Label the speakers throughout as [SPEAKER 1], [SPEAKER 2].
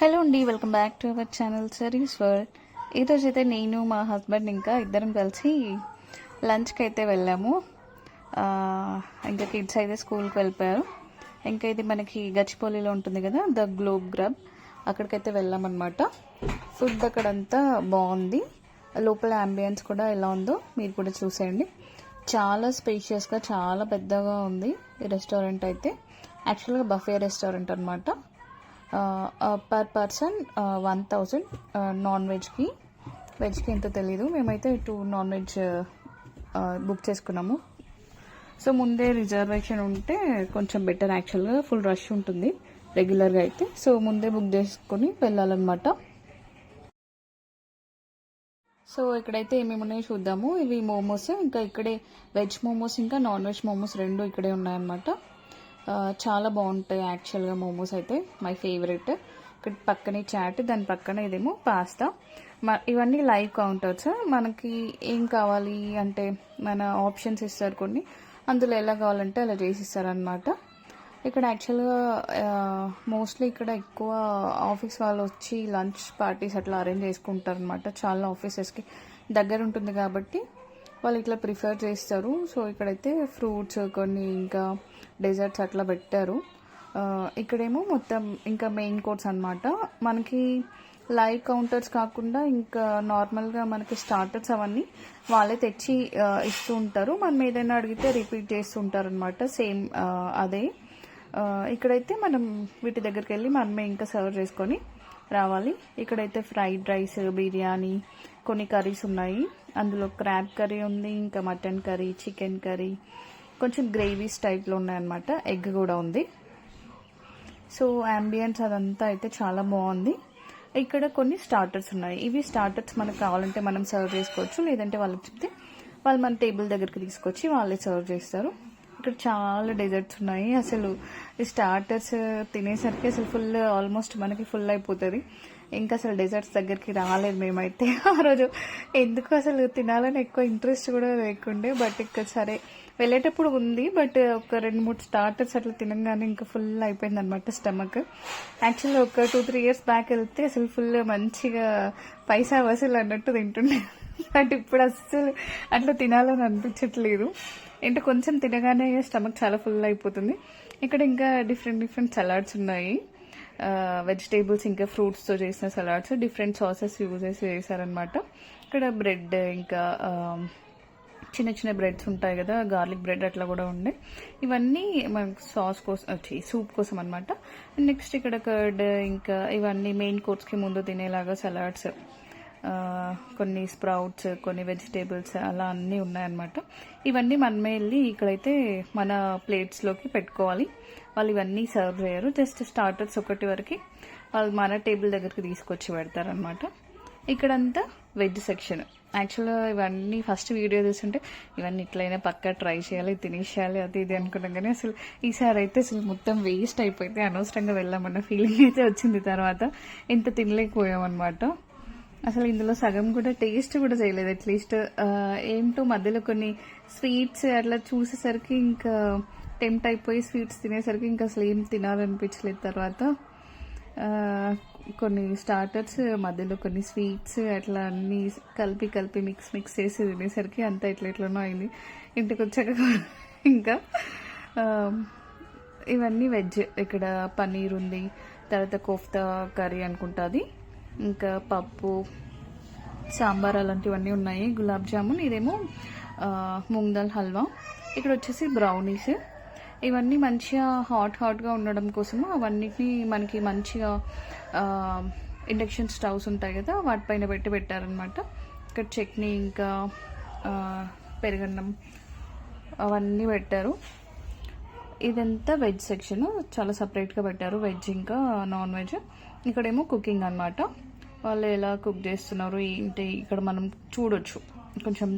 [SPEAKER 1] Hello అండి welcome back to our channel Sarees world ఈరోజు అయితే నేను మా హస్బెండ్ ఇంకా ఇద్దరం కలిసి లంచ్కి అయితే వెళ్ళాము. ఇంకా కిడ్స్ అయితే స్కూల్కి వెళ్ళిపోయారు. ఇంకా ఇది మనకి గచ్చిపల్లిలో ఉంటుంది కదా ద గ్లోబ్ గ్రబ్ అక్కడికైతే వెళ్ళామన్నమాట. ఫుడ్ అక్కడంతా బాగుంది. లోపల అంబియన్స్ కూడా ఎలా ఉందో మీరు కూడా చూసేయండి. చాలా స్పేషియస్గా చాలా పెద్దగా ఉంది ఈ రెస్టారెంట్ అయితే. యాక్చువల్గా బఫే రెస్టారెంట్ అనమాట per person one thousand non వెజ్కి వెజ్కి ఎంతో తెలీదు. మేమైతే టూ నాన్ వెజ్ బుక్ చేసుకున్నాము. సో ముందే రిజర్వేషన్ ఉంటే కొంచెం బెటర్ యాక్చువల్గా ఫుల్ రష్ ఉంటుంది రెగ్యులర్గా అయితే. సో ముందే బుక్ చేసుకొని వెళ్ళాలన్నమాట. సో ఇక్కడైతే ఏమేమి ఉన్నాయో చూద్దాము. ఇవి మోమోస్ ఇంకా ఇక్కడే వెజ్ మోమోస్ ఇంకా నాన్ వెజ్ మోమోస్ రెండు ఇక్కడే ఉన్నాయన్నమాట. చాలా బాగుంటాయి యాక్చువల్గా మోమోస్ అయితే మై ఫేవరెట్. ఇక్కడ పక్కనే చాట్ దాని పక్కన ఇదేమో పాస్తా. మ- ఇవన్నీ లైవ్ కౌంటర్స్. మనకి ఏం కావాలి అంటే మన ఆప్షన్స్ ఇస్తారు కొన్ని. అందులో ఎలా కావాలంటే అలా చేసి ఇస్తారనమాట ఇక్కడ యాక్చువల్గా మోస్ట్లీ ఇక్కడ ఎక్కువ ఆఫీస్ వాళ్ళు వచ్చి లంచ్ పార్టీస్ అట్లా అరేంజ్ చేసుకుంటారు అనమాట చాలా ఆఫీసెస్కి దగ్గర ఉంటుంది కాబట్టి వాళ్ళు ఇట్లా ప్రిఫర్ చేస్తారు. సో ఇక్కడైతే ఫ్రూట్స్ కొన్ని ఇంకా డెజర్ట్స్ అట్లా పెట్టారు. ఇక్కడేమో మొత్తం ఇంకా మెయిన్ కోర్స్ అనమాట మనకి లైవ్ కౌంటర్స్ కాకుండా ఇంకా నార్మల్గా మనకి స్టార్టర్స్ అవన్నీ వాళ్ళే తెచ్చి ఇస్తూ ఉంటారు. మనం ఏదైనా అడిగితే రిపీట్ చేస్తుంటారు అనమాట సేమ్ అదే. ఇక్కడైతే మనం వీటి దగ్గరికి వెళ్ళి మనమే ఇంకా సర్వ్ చేసుకొని రావాలి. ఇక్కడైతే ఫ్రైడ్ రైస్ బిర్యానీ కొన్ని కర్రీస్ ఉన్నాయి. అందులో క్రాబ్ కర్రీ ఉంది ఇంకా మటన్ కర్రీ చికెన్ కర్రీ కొంచెం గ్రేవీస్ టైప్లో ఉన్నాయన్నమాట. ఎగ్ కూడా ఉంది. సో అంబియన్స్ అదంతా అయితే చాలా బాగుంది. ఇక్కడ కొన్ని స్టార్టర్స్ ఉన్నాయి. ఇవి స్టార్టర్స్ మనకు కావాలంటే మనం సర్వ్ చేసుకోవచ్చు. లేదంటే వాళ్ళకి చెప్తే వాళ్ళు మన టేబుల్ దగ్గరికి తీసుకొచ్చి వాళ్ళే సర్వ్ చేస్తారు. ఇక్కడ చాలా డెజర్ట్స్ ఉన్నాయి. అసలు ఈ స్టార్టర్స్ తినేసరికి అసలు ఫుల్ ఆల్మోస్ట్ మనకి ఫుల్ అయిపోతుంది. ఇంకా అసలు డెజర్ట్స్ దగ్గరికి రాలేదు మేమైతే. ఆ రోజు ఎందుకు అసలు తినాలని ఎక్కువ ఇంట్రెస్ట్ కూడా లేకుండే బట్ ఇక్కడ సరే వెళ్ళేటప్పుడు ఉంది బట్ ఒక రెండు మూడు స్టార్టర్స్ అట్లా తినగానే ఇంకా ఫుల్ అయిపోయింది అనమాట స్టమక్ యాక్చువల్లీ ఒక టూ త్రీ ఇయర్స్ బ్యాక్ వెళ్తే అసలు ఫుల్ మంచిగా పైసా వసూలు అన్నట్టు తింటుండే. బట్ ఇప్పుడు అస్సలు అట్లా తినాలని అనిపించట్లేదు. అంటే కొంచెం తినగానే స్టమక్ చాలా ఫుల్ అయిపోతుంది. ఇక్కడ ఇంకా డిఫరెంట్ డిఫరెంట్ సలాడ్స్ ఉన్నాయి. Uh, వెజిటేబుల్స్ ఇంకా ఫ్రూట్స్తో చేసిన సలాడ్స్ డిఫరెంట్ సాసెస్ యూజ్ చేసి చేశారనమాట ఇక్కడ బ్రెడ్ ఇంకా um, చిన్న చిన్న బ్రెడ్స్ ఉంటాయి కదా గార్లిక్ బ్రెడ్ అట్లా కూడా ఉండే. ఇవన్నీ మనకు సాస్ కోసం uh, సూప్ కోసం అనమాట నెక్స్ట్ ఇక్కడ కర్డ్ ఇంకా ఇవన్నీ మెయిన్ కోర్స్కి ముందు తినేలాగా సలాడ్స్ కొన్ని స్ప్రౌట్స్ కొన్ని వెజిటేబుల్స్ అలా అన్నీ ఉన్నాయన్నమాట. ఇవన్నీ మనమే వెళ్ళి ఇక్కడైతే మన ప్లేట్స్లోకి పెట్టుకోవాలి. వాళ్ళు ఇవన్నీ సర్వ్ చేయరు. జస్ట్ స్టార్టర్స్ ఒకటి వరకు వాళ్ళు మన టేబుల్ దగ్గరికి తీసుకొచ్చి పెడతారనమాట ఇక్కడంతా వెజ్ సెక్షన్. యాక్చువల్గా ఇవన్నీ ఫస్ట్ వీడియో చూస్తుంటే ఇవన్నీ ఇట్లయినా పక్కా ట్రై చేయాలి తినేసేయాలి అది ఇది అనుకున్నాం. కానీ అసలు ఈసారి అయితే అసలు మొత్తం వేస్ట్ అయిపోతే అనవసరంగా వెళ్ళామన్న ఫీలింగ్ అయితే వచ్చింది తర్వాత. ఇంత తినలేకపోయాం అనమాట అసలు ఇందులో సగం కూడా టేస్ట్ కూడా చేయలేదు. అట్లీస్ట్ ఏంటో మధ్యలో కొన్ని స్వీట్స్ అట్లా చూసేసరికి ఇంకా టెంప్ట్ అయిపోయి స్వీట్స్ తినేసరికి ఇంకా అసలు ఏం తినాలనిపించలేదు తర్వాత. కొన్ని స్టార్టర్స్ మధ్యలో కొన్ని స్వీట్స్ అట్లా అన్ని కలిపి కలిపి మిక్స్ మిక్స్ చేసి తినేసరికి అంతా ఇట్లా ఎట్లనో అయింది. ఇంటికి వచ్చాక ఇంకా ఇవన్నీ వెజ్ ఇక్కడ పన్నీర్ ఉంది తర్వాత కోఫ్తా కర్రీ అనుకుంటుంది ఇంకా పప్పు సాంబార్ అలాంటివన్నీ ఉన్నాయి. గులాబ్ జామున్ ఇదేమో ఆ, మూంగ్ దాల్ హల్వా. ఇక్కడ వచ్చేసి బ్రౌనీస్ ఇవన్నీ మంచిగా హాట్ హాట్గా ఉండడం కోసము అవన్నిటిని మనకి మంచిగా ఇండక్షన్ స్టవ్స్ ఉంటాయి కదా వాటిపైన పెట్టి పెట్టారనమాట ఇక్కడ చట్నీ ఇంకా పెరుగన్నం అవన్నీ పెట్టారు. ఇదంతా వెజ్ సెక్షన్ చాలా సపరేట్గా పెట్టారు. వెజ్ ఇంకా నాన్ వెజ్ ఇక్కడేమో కుకింగ్ అన్నమాట. వాళ్ళు ఎలా కుక్ చేస్తున్నారు ఏంటి ఇక్కడ మనం చూడొచ్చు. కొంచెం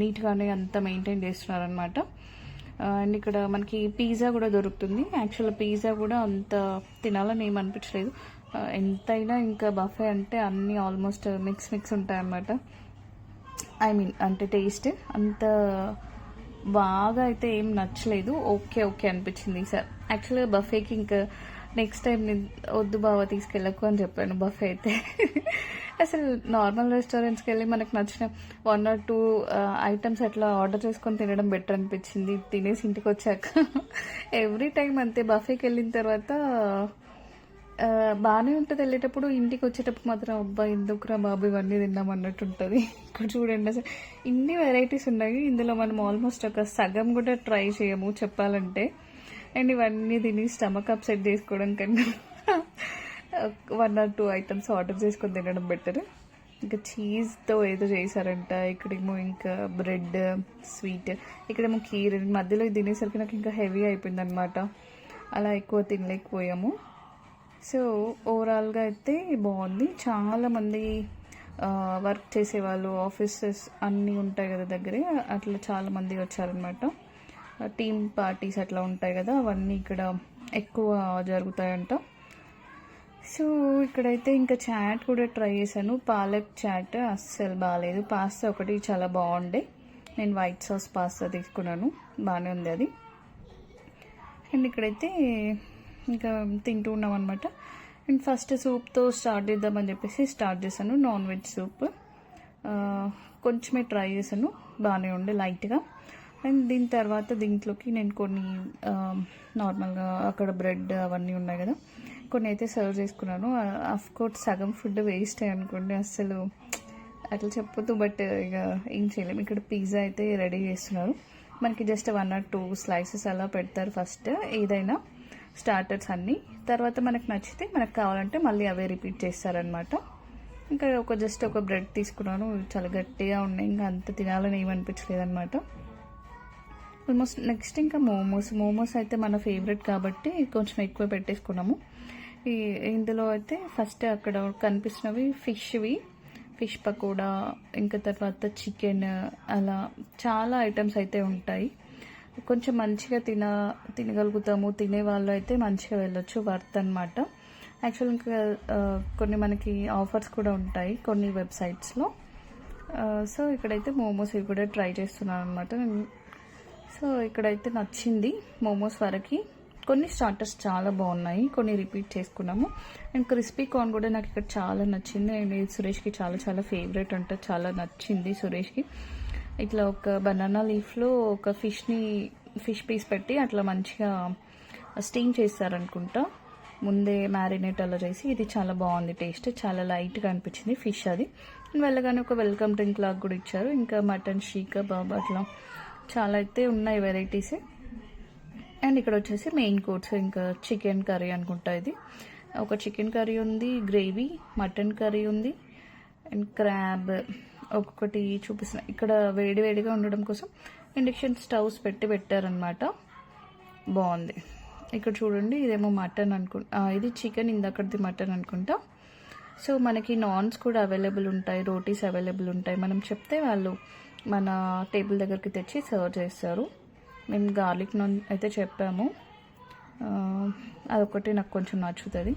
[SPEAKER 1] నీట్గానే అంతా మెయింటైన్ చేస్తున్నారనమాట అండ్ ఇక్కడ మనకి పిజ్జా కూడా దొరుకుతుంది. యాక్చువల్ పిజ్జా కూడా అంత తినాలని ఏం అనిపించలేదు. ఎంతైనా ఇంకా బఫే అంటే అన్నీ ఆల్మోస్ట్ మిక్స్ మిక్స్ ఉంటాయన్నమాట. ఐ మీన్ అంటే టేస్ట్ అంత బాగా అయితే ఏం నచ్చలేదు. ఓకే ఓకే అనిపించింది సార్. యాక్చువల్గా బఫేకి ఇంకా నెక్స్ట్ టైం నేను వద్దు బావ తీసుకెళ్ళకు అని చెప్పాను బఫే అయితే. అసలు నార్మల్ రెస్టారెంట్స్కి వెళ్ళి మనకు నచ్చిన వన్ ఆర్ టూ ఐటమ్స్ అట్లా ఆర్డర్ చేసుకొని తినడం బెటర్ అనిపించింది. తినేసి ఇంటికి వచ్చాక. ఎవ్రీ టైం అంతే బఫేకి వెళ్ళిన తర్వాత బాగానే ఉంటుంది వెళ్ళేటప్పుడు. ఇంటికి వచ్చేటప్పుడు మాత్రం అబ్బా ఎందుకురా బాబు ఇవన్నీ తిన్నాం అన్నట్టు ఉంటుంది. ఇక్కడ చూడండి అసలు ఇన్ని వెరైటీస్ ఉన్నాయి. ఇందులో మనం ఆల్మోస్ట్ ఒక సగం కూడా ట్రై చేయము చెప్పాలంటే. అండ్ ఇవన్నీ తిని స్టమక్ అప్సెట్ చేసుకోవడం కన్నా one or two items order చేసుకొని తినడం బెటర్. ఇంకా చీజ్తో ఏదో చేశారంట. ఇక్కడేమో ఇంకా బ్రెడ్ స్వీట్ ఇక్కడేమో కీర్. మధ్యలో తినేసరికి నాకు ఇంకా హెవీ అయిపోయింది అనమాట అలా ఎక్కువ తినలేకపోయాము. సో ఓవరాల్గా అయితే బాగుంది. చాలామంది వర్క్ చేసేవాళ్ళు ఆఫీసెస్ అన్నీ ఉంటాయి కదా దగ్గరే అట్లా చాలామంది వచ్చారనమాట టీమ్ పార్టీస్ అట్లా ఉంటాయి కదా అవన్నీ ఇక్కడ ఎక్కువ జరుగుతాయంట. సో ఇక్కడైతే ఇంకా చాట్ కూడా ట్రై చేశాను. పాలక్ చాట్ అస్సలు బాగాలేదు పాస్తా ఒకటి చాలా బాగుండే. నేను వైట్ సాస్ పాస్తా తీసుకున్నాను. బాగానే ఉంది అది. అండ్ ఇక్కడైతే ఇంకా తింటూ ఉన్నాం అనమాట అండ్ ఫస్ట్ సూప్తో స్టార్ట్ చేద్దామని చెప్పేసి స్టార్ట్ చేశాను. Non veg soup. కొంచెమే ట్రై చేశాను. బాగానే ఉండే లైట్గా. అండ్ దీని తర్వాత దీంట్లోకి నేను కొన్ని నార్మల్గా అక్కడ బ్రెడ్ అవన్నీ ఉన్నాయి కదా. కొన్ని అయితే సర్వ్ చేసుకున్నాను. కోర్స్ సగం ఫుడ్ వేస్ట్ అనుకోండి అసలు అట్లా చెప్పొద్దు బట్ ఇక ఏం చేయలేము ఇక్కడ పిజ్జా అయితే రెడీ చేస్తున్నారు. మనకి just one or two slices అలా పెడతారు ఫస్ట్ ఏదైనా స్టార్టర్స్ అన్నీ. తర్వాత మనకు నచ్చితే మనకు కావాలంటే మళ్ళీ అవే రిపీట్ చేస్తారనమాట ఇంకా ఒక జస్ట్ ఒక బ్రెడ్ తీసుకున్నాను. చాలా గట్టిగా ఉన్నాయి. ఇంకా అంత తినాలని ఏమనిపించలేదన్నమాట. అనమాట ఆల్మోస్ట్ నెక్స్ట్ ఇంకా మోమోస్. మోమోస్ అయితే మన ఫేవరెట్ కాబట్టి కొంచెం ఎక్కువ పెట్టేసుకున్నాము. ఈ ఇందులో అయితే ఫస్ట్ అక్కడ కనిపిస్తున్నవి ఫిష్వి ఫిష్ పకోడా ఇంకా తర్వాత చికెన్ అలా చాలా ఐటమ్స్ అయితే ఉంటాయి. కొంచెం మంచిగా తిన తినగలుగుతాము. తినే వాళ్ళు అయితే మంచిగా వెళ్ళొచ్చు. వర్త్ అనమాట యాక్చువల్ ఇంకా కొన్ని మనకి ఆఫర్స్ కూడా ఉంటాయి కొన్ని వెబ్సైట్స్లో. సో ఇక్కడైతే మోమోస్ ఇవి కూడా ట్రై చేస్తున్నాను అనమాట సో ఇక్కడైతే నచ్చింది మోమోస్ వరకు. కొన్ని స్టార్టర్స్ చాలా బాగున్నాయి. కొన్ని రిపీట్ చేసుకున్నాము. అండ్ క్రిస్పీ కార్న్ కూడా నాకు ఇక్కడ చాలా నచ్చింది. అండ్ ఇది సురేష్కి చాలా చాలా ఫేవరెట్ అంటే. చాలా నచ్చింది సురేష్కి. ఇట్లా ఒక బనానా లీఫ్లో ఒక ఫిష్ని ఫిష్ పీస్ పెట్టి అట్లా మంచిగా స్టీమ్ చేస్తారనుకుంటా. ముందే మ్యారినేట్ అలా చేసి ఇది చాలా బాగుంది టేస్ట్ చాలా లైట్గా అనిపించింది ఫిష్ అది. వెళ్ళగానే ఒక వెల్కమ్ డ్రింక్ లాగా కూడా ఇచ్చారు. ఇంకా మటన్ షీకా బాబా అట్లా చాలా అయితే ఉన్నాయి వెరైటీస్ అండ్ ఇక్కడ వచ్చేసి మెయిన్ కోర్స్ ఇంకా చికెన్ కర్రీ అనుకుంటా ఇది. ఒక చికెన్ కర్రీ ఉంది గ్రేవీ మటన్ కర్రీ ఉంది అండ్ క్రాబ్ ఒక్కొక్కటి చూపిస్తున్నా ఇక్కడ వేడి వేడిగా ఉండడం కోసం ఇండక్షన్ స్టవ్స్ పెట్టి పెట్టారనమాట బాగుంది. ఇక్కడ చూడండి ఇదేమో మటన్ అనుకుంటా ఇది చికెన్ ఇందక్కడిది మటన్ అనుకుంటా. సో మనకి నాన్స్ కూడా అవైలబుల్ ఉంటాయి రోటీస్ అవైలబుల్ ఉంటాయి. మనం చెప్తే వాళ్ళు మన టేబుల్ దగ్గరికి తెచ్చి సర్వ్ చేస్తారు. మేము గార్లిక్ నాన్ అయితే చెప్పాము. అదొకటి నాకు కొంచెం నచ్చుతుంది.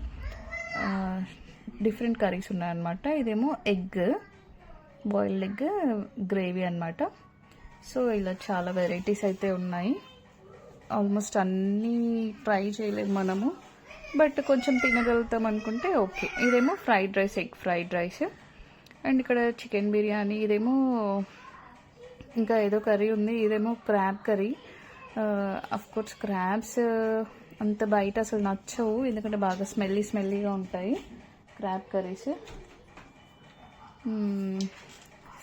[SPEAKER 1] డిఫరెంట్ కర్రీస్ ఉన్నాయన్నమాట. ఇదేమో ఎగ్ బాయిల్డ్ ఎగ్ గ్రేవీ అన్నమాట. సో ఇలా చాలా వెరైటీస్ అయితే ఉన్నాయి. ఆల్మోస్ట్ అన్నీ ట్రై చేయలేము మనము. బట్ కొంచెం తినగలుగుతాం అనుకుంటే ఓకే. ఇదేమో fried rice egg fried rice. And ఇక్కడ చికెన్ బిర్యానీ ఇదేమో ఇంకా ఏదో కర్రీ ఉంది ఇదేమో crab curry. Of course crabs అంత బయట అసలు నచ్చవు ఎందుకంటే బాగా స్మెల్లీ స్మెల్లీగా ఉంటాయి క్రాబ్ కర్రీస్.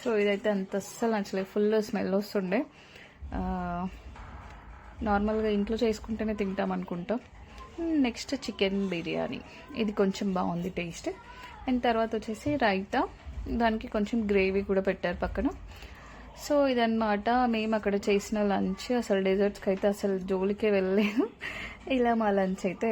[SPEAKER 1] సో ఇదైతే అంత అస్సలు నచ్చలేదు ఫుల్ స్మెల్ వస్తుండే. నార్మల్గా ఇంట్లో చేసుకుంటేనే తింటాం అనుకుంటాం. Next chicken biryani. ఇది కొంచెం బాగుంది టేస్ట్. అండ్ తర్వాత వచ్చేసి రైతా. దానికి కొంచెం గ్రేవీ కూడా పెట్టారు పక్కన. సో ఇదన్నమాట. మేము అక్కడ చేసిన లంచ్. అసలు డెజర్ట్స్కి అయితే అసలు జోలికే వెళ్ళలేదు. ఇలా మా లంచ్ అయితే